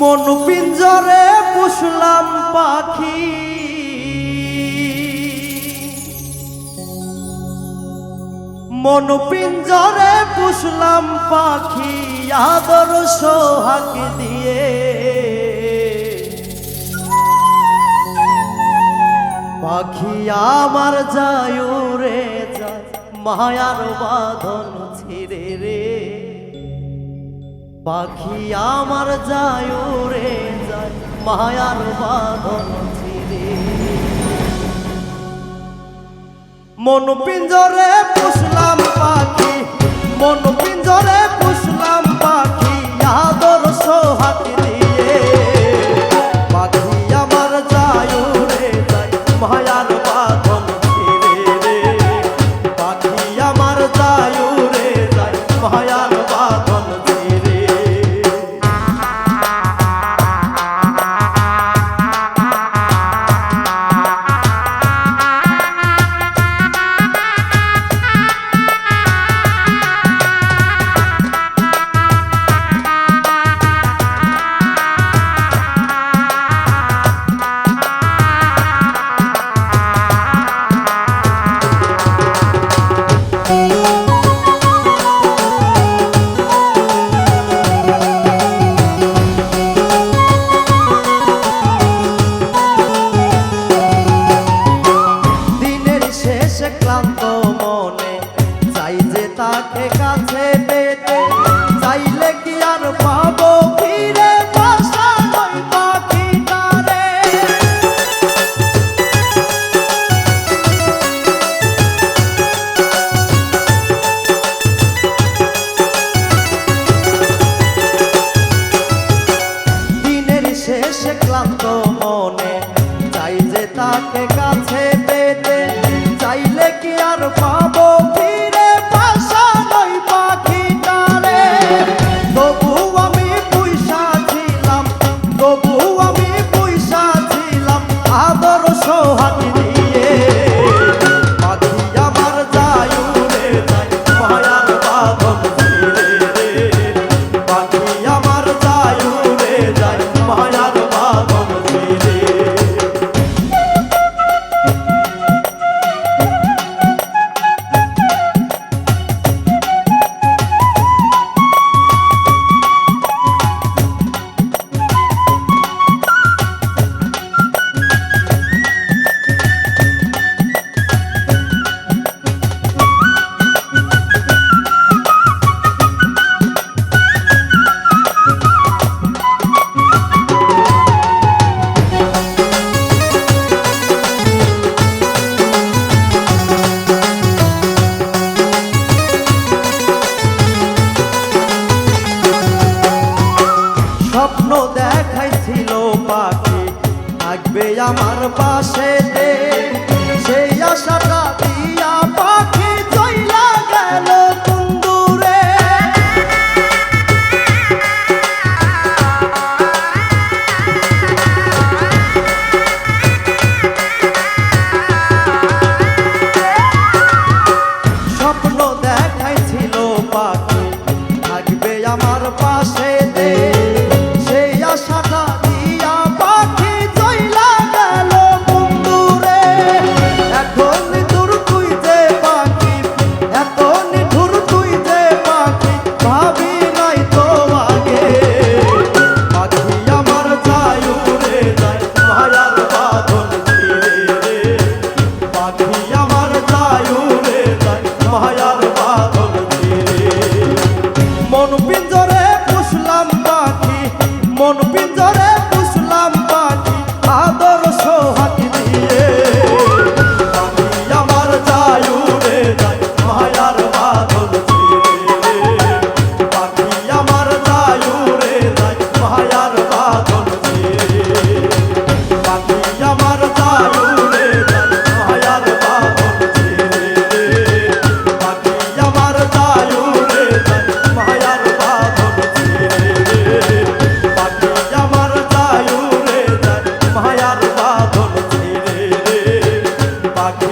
মন পিঞ্জরে পুষলাম পাখি। মন পিঞ্জরে পুষলাম পাখি, আদর সোহাগ দিয়ে। পাখি আমার যায় রে যায়। মায়ার বাঁধন ছিঁড়ে রে। পাখি আমার যায় রে যায়, মায়ার বাঁধন ছিঁড়ে। মন পিঞ্জরে পুষলাম পাখি, মন পিঞ্জরে পুষলাম পাখি, আদর সোহাগ দিয়ে। পাখি আমার যায় রে যায় মায়া রাখে কাল I'll be. আমার পাশে সেই আশাটা পিঞ্জর பாட்டு